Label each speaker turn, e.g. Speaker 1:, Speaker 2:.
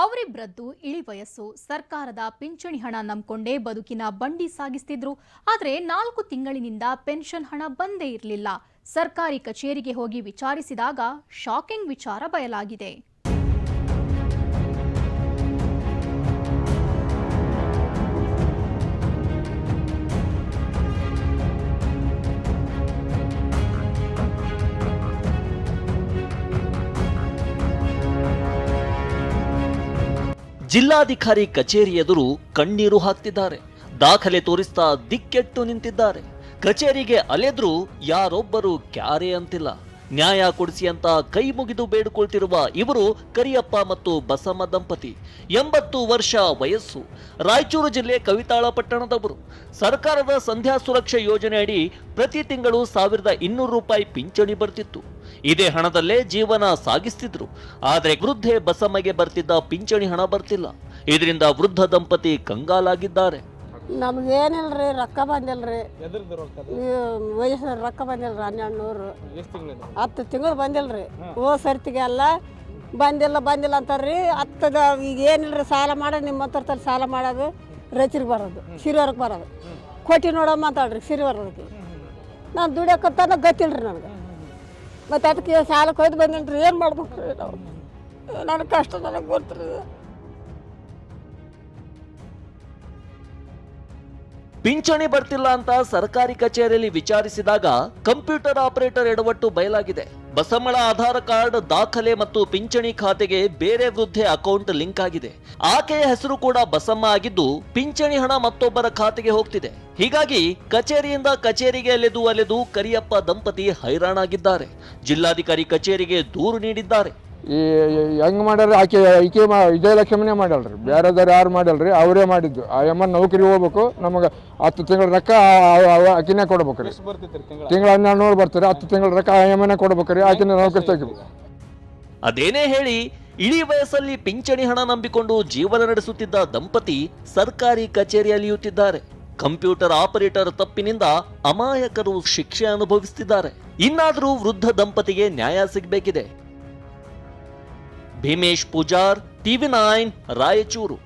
Speaker 1: ಅವರಿಬ್ಬರದ್ದು ಇಳಿ ವಯಸ್ಸು. ಸರ್ಕಾರದ ಪಿಂಚಣಿ ಹಣ ನಂಬಿಕೊಂಡೇ ಬದುಕಿನ ಬಂಡಿ ಸಾಗಿಸ್ತಿದ್ರು. ಆದರೆ ನಾಲ್ಕು ತಿಂಗಳಿನಿಂದ ಪೆನ್ಷನ್ ಹಣ ಬಂದೇ ಇರಲಿಲ್ಲ. ಸರ್ಕಾರಿ ಕಚೇರಿಗೆ ಹೋಗಿ ವಿಚಾರಿಸಿದಾಗ ಶಾಕಿಂಗ್ ವಿಚಾರ ಬಯಲಾಗಿದೆ.
Speaker 2: ಜಿಲ್ಲಾಧಿಕಾರಿ ಕಚೇರಿ ಎದುರು ಕಣ್ಣೀರು ಹಾಕ್ತಿದ್ದಾರೆ. ದಾಖಲೆ ತೋರಿಸ್ತಾ ದಿಕ್ಕೆಟ್ಟು ನಿಂತಿದ್ದಾರೆ. ಕಚೇರಿಗೆ ಅಲೆದ್ರೂ ಯಾರೊಬ್ಬರು ಕ್ಯಾರೆ ಅಂತಿಲ್ಲ. ನ್ಯಾಯ ಕೊಡಿಸಿ ಅಂತ ಕೈ ಮುಗಿದು ಬೇಡಿಕೊಳ್ತಿರುವ ಇವರು ಕರಿಯಪ್ಪ ಮತ್ತು ಬಸಮ್ಮ ದಂಪತಿ. ಎಂಬತ್ತು ವರ್ಷ ವಯಸ್ಸು. ರಾಯಚೂರು ಜಿಲ್ಲೆ ಕವಿತಾಳ ಪಟ್ಟಣದವರು. ಸರ್ಕಾರದ ಸಂಧ್ಯಾ ಸುರಕ್ಷಾ ಯೋಜನೆ ಅಡಿ ಪ್ರತಿ ತಿಂಗಳು ಸಾವಿರದ ಇನ್ನೂರು ರೂಪಾಯಿ ಪಿಂಚಣಿ ಬರ್ತಿತ್ತು. ಇದೇ ಹಣದಲ್ಲೇ ಜೀವನ ಸಾಗಿಸ್ತಿದ್ರು. ಆದರೆ ವೃದ್ಧೆ ಬಸಮ್ಮಗೆ ಬರ್ತಿದ್ದ ಪಿಂಚಣಿ ಹಣ ಬರ್ತಿಲ್ಲ. ಇದರಿಂದ ವೃದ್ಧ ದಂಪತಿ ಕಂಗಾಲಾಗಿದ್ದಾರೆ.
Speaker 3: ನಮ್ಗೇನಿಲ್ರಿ ರೊಕ್ಕ ಬಂದಿಲ್ರಿ.
Speaker 4: ವಯಸ್ಸು ರೊಕ್ಕ
Speaker 3: ಬಂದಿಲ್ರಿ ಹನ್ನೆರಡು ನೂರು ಹತ್ತು ತಿಂಗಳು ಬಂದಿಲ್ರಿ. ಓ ಸರ್ತಿಗೆ ಅಲ್ಲ. ಬಂದಿಲ್ಲ ಬಂದಿಲ್ಲ ಅಂತಾರ್ರಿ. ಹತ್ತದ ಈಗ ಏನಿಲ್ರಿ ಸಾಲ ಮಾಡಿ ನಿಮ್ಮ ಹತ್ರ ಸಾಲ ಮಾಡೋದು ರೈತರಿಗೆ ಬರೋದು ಸಿರಿವರ್ಗೆ ಬರೋದು. ಕೊಟ್ಟಿ ನೋಡೋ ಮಾತಾಡ್ರಿ ಸಿರಿವರ್ಗೆ ನಾನು ದುಡಿಯೋಕತ್ತಾನ ಗೊತ್ತಿಲ್ರಿ ನನಗೆ. ಮತ್ತು ಅದಕ್ಕೆ ಸಾಲಕ್ಕೆ ಹೋಯ್ತು ಬಂದಿಲ್ರಿ ಏನು ಮಾಡ್ಬೇಕು ರೀ ಕಷ್ಟ ನನಗೆ ಗೊತ್ತ್ರಿ
Speaker 2: ಪಿಂಚಣಿ ಬರ್ತಿಲ್ಲ ಅಂತ ಸರ್ಕಾರಿ ಕಚೇರಿಯಲ್ಲಿ ವಿಚಾರಿಸಿದಾಗ ಕಂಪ್ಯೂಟರ್ ಆಪರೇಟರ್ ಎಡವಟ್ಟು ಬಯಲಾಗಿದೆ. ಬಸಮ್ಮಳ ಆಧಾರ್ ಕಾರ್ಡ್ ದಾಖಲೆ ಮತ್ತು ಪಿಂಚಣಿ ಖಾತೆಗೆ ಬೇರೆ ವೃದ್ಧೆ ಅಕೌಂಟ್ ಲಿಂಕ್ ಆಗಿದೆ. ಆಕೆಯ ಹೆಸರು ಕೂಡ ಬಸಮ್ಮ ಆಗಿದ್ದು ಪಿಂಚಣಿ ಹಣ ಮತ್ತೊಬ್ಬರ ಖಾತೆಗೆ ಹೋಗ್ತಿದೆ. ಹೀಗಾಗಿ ಕಚೇರಿಯಿಂದ ಕಚೇರಿಗೆ ಅಲೆದು ಅಲೆದು ಕರಿಯಪ್ಪ ದಂಪತಿ ಹೈರಾಣಾಗಿದ್ದಾರೆ. ಜಿಲ್ಲಾಧಿಕಾರಿ ಕಚೇರಿಗೆ ದೂರು ನೀಡಿದ್ದಾರೆ.
Speaker 5: ಈ ಹೆಂಗ್ ಮಾಡ್ಯಾರ ಆಕೆ ಈಕೆ ಮಾ ವಿಜಯಲಕ್ಷ್ಮಿನೇ ಮಾಡಲ್ರಿ ಬೇರೆದವ್ರು ಯಾರು ಮಾಡಲ್ರಿ ಅವರೇ ಮಾಡಿದ್ದು. ಆ ಯಮ್ಮ ನೌಕರಿ ಹೋಗ್ಬೇಕು. ನಮಗೆ ಹತ್ತು ತಿಂಗಳ ರೊಕ್ಕ ಆಕಿನೇ ಕೊಡ್ಬೇಕು ರೀ ತಿಂಗಳ? ಹನ್ನೆರಡು ನೂರು ಬರ್ತಾರೆ. ಹತ್ತು ತಿಂಗಳ ರೊಕ್ಕ ಆ ಯಮ್ಮನೇ ಕೊಡ್ಬೇಕು ರೀ ಆಕಿನ ನೌಕರಿ ತೆಗಿಬೇಕು.
Speaker 2: ಅದೇನೇ ಹೇಳಿ ಇಳಿ ವಯಸ್ಸಲ್ಲಿ ಪಿಂಚಣಿ ಹಣ ನಂಬಿಕೊಂಡು ಜೀವನ ನಡೆಸುತ್ತಿದ್ದ ದಂಪತಿ ಸರ್ಕಾರಿ ಕಚೇರಿ ಅಲಿಯುತ್ತಿದ್ದಾರೆ ಕಂಪ್ಯೂಟರ್ ಆಪರೇಟರ್ ತಪ್ಪಿನಿಂದ ಅಮಾಯಕರು ಶಿಕ್ಷೆ ಅನುಭವಿಸುತ್ತಿದ್ದಾರೆ ಇನ್ನಾದರೂ ವೃದ್ಧ ದಂಪತಿಗೆ ನ್ಯಾಯ ಸಿಗಬೇಕಿದೆ. Bheemesh Pujar, TV nine, Raichur.